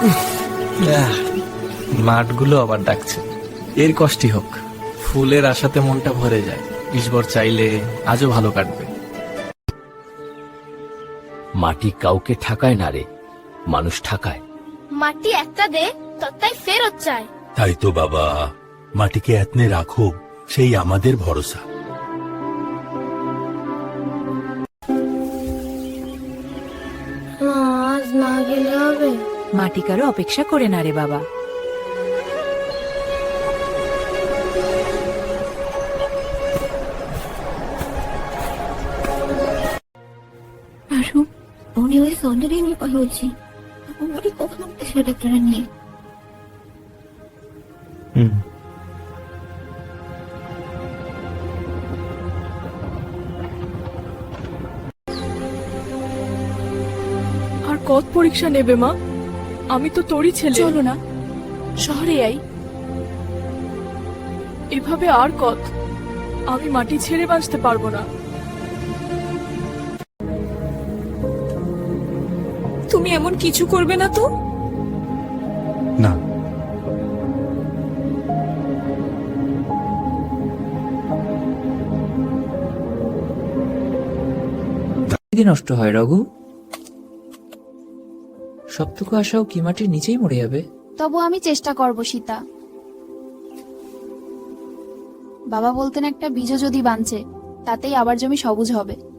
আহ, মাঠগুলো আবার ডাকছে। এর কষ্টই হোক ফুলের আশাতে মনটা ভরে যায়। ঈশ্বর চাইলে আজও ভালো কাটবে। মাটি কাউকে ঠাকায় না রে মানুষ ঠাকায়। মাটি একটা দে তত্তাই ফেরত চায় তাই তো বাবা মাটিকে এতনে রাখো সেই আমাদের ভরসা। আজ না গেলে হবে। মাটি কারও অপেক্ষা করে না রে বাবা। উনি ওই কখনো সেটা করে নিয়ে আর কত পরীক্ষা নেবে মা? আমি তো তোরই ছেলে। চলো না। শহরে আই। এভাবে আর কত? আমি মাটি ছেড়ে বাঁচতে পারব না। তুমি এমন কিছু করবে না তো? না। নষ্ট হয় রঘু। সবটুকু আশাও কি মাটির নিচেই মরে যাবে? তবু আমি চেষ্টা করব, সীতা। বাবা বলতেন, একটা বীজ যদি বাঁচে, তাতেই আবার জমি সবুজ হবে।